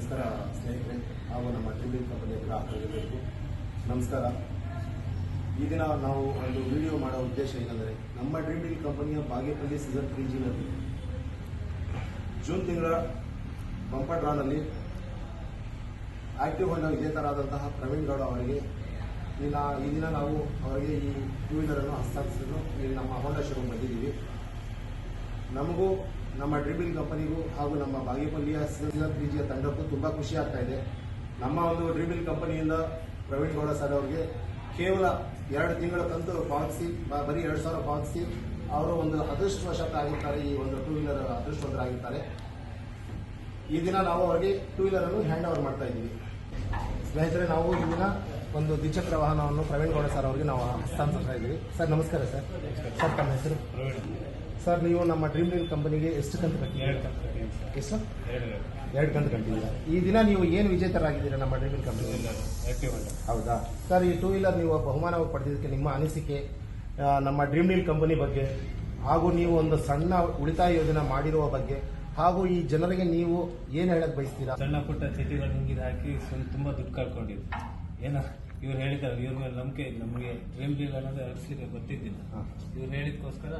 ನಮಸ್ಕಾರ ಸ್ನೇಹಿತರೆ, ಹಾಗೂ ನಮ್ಮ ಟಿವಿ ಕಂಪನಿಯ ಗ್ರಾಹಕರಿಗೂ ನಮಸ್ಕಾರ. ಈ ದಿನ ನಾವು ಒಂದು ವಿಡಿಯೋ ಮಾಡೋ ಉದ್ದೇಶ ಏನಂದರೆ, ನಮ್ಮ ಡ್ರೀಮಿಂಗ್ ಕಂಪನಿಯ ಬಾಗೇಪಲ್ಲಿ ಸೀಸನ್ ತ್ರೀ ಜಿನಲ್ಲಿ ಜೂನ್ ತಿಂಗಳ ಬಂಪರ್ ಡ್ರಾನಲ್ಲಿ ಆಕ್ಟಿವ್ ಹೊಂಡ ವಿಜೇತರಾದಂತಹ ಪ್ರವೀಣ್ ಗೌಡ ಅವರಿಗೆ ಈ ದಿನ ನಾವು ಅವರಿಗೆ ಈ ಟೂ ವೀಲರನ್ನು ಹಸ್ತಾಂತರಿಸಲು ಇಲ್ಲಿ ನಮ್ಮ ಹೋಂಡಾ ಶೋರೂಮ್ ಬಂದಿದ್ದೀವಿ. ನಮಗೂ ನಮ್ಮ ಡ್ರಿಬಿಲ್ ಕಂಪನಿಗೂ ಹಾಗೂ ನಮ್ಮ ಬಾಗೇಪಲ್ಲಿಯ ಸೀಸನ್ ತ್ರೀ ಜಿಯ ತಂಡಕ್ಕೂ ತುಂಬ ಖುಷಿ ಆಗ್ತಾ ಇದೆ. ನಮ್ಮ ಒಂದು ಡ್ರಿಬಿಲ್ ಕಂಪನಿಯಿಂದ ಪ್ರವೀಣ್ ಗೌಡ ಸರ್ ಅವರಿಗೆ ಕೇವಲ ಎರಡು ತಿಂಗಳ ಕಂತು ಪಾವತಿಸಿ ಬರೀ ಎರಡು ಸಾವಿರ ಪಾವತಿಸಿ ಅವರು ಒಂದು ಅದೃಷ್ಟವಶಾತ್ ಆಗಿರ್ತಾರೆ, ಈ ಒಂದು ಟೂ ವೀಲರ್ ಅದೃಷ್ಟವಂತರಾಗಿರ್ತಾರೆ. ಈ ದಿನ ನಾವು ಅವರಿಗೆ ಟೂ ವೀಲರ್ ಅನ್ನು ಹ್ಯಾಂಡ್ ಓವರ್ ಮಾಡ್ತಾ ಇದ್ದೀವಿ. ಸ್ನೇಹಿತರೆ ನಾವು ಇಲ್ಲಿನ ಒಂದು ದ್ವಿಚಕ್ರ ವಾಹನವನ್ನು ಪ್ರವೀಣ್ ಗೌಡ ಸರ್ ಅವರಿಗೆ ನಾವು ಹಸ್ತಾಂತರಿಸ್ತಾ ಇದ್ದೀವಿ. ಸರ್ ನಮಸ್ಕಾರ ಸರ್. ಸರ್ ತಮ್ಮ ಹೆಸರು? ಸರ್ ನೀವು ನಮ್ಮ ಡ್ರೀಮ್ ಲೀನ್ ಕಂಪನಿಗೆ ಎಷ್ಟು ಕಂತು ಕಟ್ಟಿದ್ದೀರಿ? ಸರ್. ಎಷ್ಟು? ಎರಡು ಕಂತು ಕಟ್ಟಿದ್ದೀರಾ? ಈ ದಿನ ನೀವು ಏನು ವಿಜೇತರಾಗಿದ್ದೀರಾ ನಮ್ಮ ಡ್ರೀಮ್ ಲೀನ್ ಕಂಪನಿ ಹೌದಾ? ಸರ್ ಈ ಟೂ ವೀಲರ್ ನೀವು ಬಹುಮಾನ ಪಡೆದಿದ್ದಕ್ಕೆ ನಿಮ್ಮ ಅನಿಸಿಕೆ ನಮ್ಮ ಡ್ರೀಮ್ ಡೀಲ್ ಕಂಪನಿ ಬಗ್ಗೆ ಹಾಗೂ ನೀವು ಒಂದು ಸಣ್ಣ ಉಳಿತಾಯ ಯೋಜನೆ ಮಾಡಿರುವ ಬಗ್ಗೆ ಹಾಗೂ ಈ ಜನರಿಗೆ ನೀವು ಏನು ಹೇಳಕ್ ಬಯಸ್ತೀರಾ? ಸಣ್ಣ ಪುಟ್ಟ ಚಟಿಗಳು ಹಿಂಗಿದ್ ಹಾಕಿ ಸುಮ್ ತುಂಬಾ ದುಡ್ಡು ಕಳ್ಕೊಂಡಿದ್ರು ಏನ ಇವ್ರು ಹೇಳಿದ್ದಾರೆ ಇವ್ರ ಮೇಲೆ ನಂಬಿಕೆ ನಮಗೆ ಡ್ರೀಮ್ ಡೀಲ್ ಅನ್ನೋದು ಅಳಿಸ್ಲಿಕ್ಕೆ ಗೊತ್ತಿದ್ದಿಲ್ಲ. ಇವ್ರು ಹೇಳಿದ್ಕೋಸ್ಕರ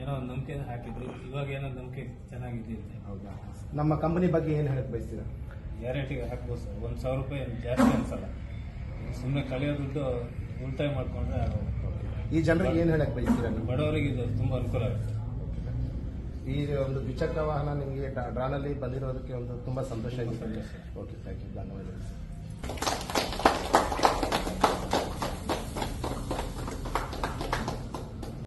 ಏನೋ ಒಂದು ನಂಬಿಕೆ ಹಾಕಿದ್ರು. ಇವಾಗ ಏನೋ ನಂಬಿಕೆ ಚೆನ್ನಾಗಿದ್ದಿದೆ ಹೌದಾ? ನಮ್ಮ ಕಂಪನಿ ಬಗ್ಗೆ ಏನು ಹೇಳಕ್ ಬಯಸ್ತೀರಾ? ಗ್ಯಾರಂಟಿಗೆ ಹಾಕ್ಬೋದು ಸರ್. ಒಂದು ಸಾವಿರ ರೂಪಾಯಿ ಏನ್ ಜಾಸ್ತಿ ಅನ್ಸಲ್ಲ. ಸುಮ್ಮನೆ ಕಳೆಯೋ ದುಡ್ಡು ಉಳಿತಾಯ ಮಾಡ್ಕೊಂಡ್ರೆ ಆಗೋದು ಈ ಜನರಿಗೆ ಏನು ಹೇಳಕ್ ಬಯಸ್ತೀರಾ ನೀವು? ಬಡವರಿಗೆ ಇದು ತುಂಬ ಅನುಕೂಲ ಆಗುತ್ತೆ. ಈ ಒಂದು ದ್ವಿಚಕ್ರ ವಾಹನ ನಿಮಗೆ ಡ್ರಾನಲ್ಲಿ ಬಂದಿರೋದಕ್ಕೆ ಒಂದು ತುಂಬಾ ಸಂತೋಷ ಇದೆ. ಓಕೆ ಥ್ಯಾಂಕ್ ಯು ಧನ್ಯವಾದಗಳು ಸರ್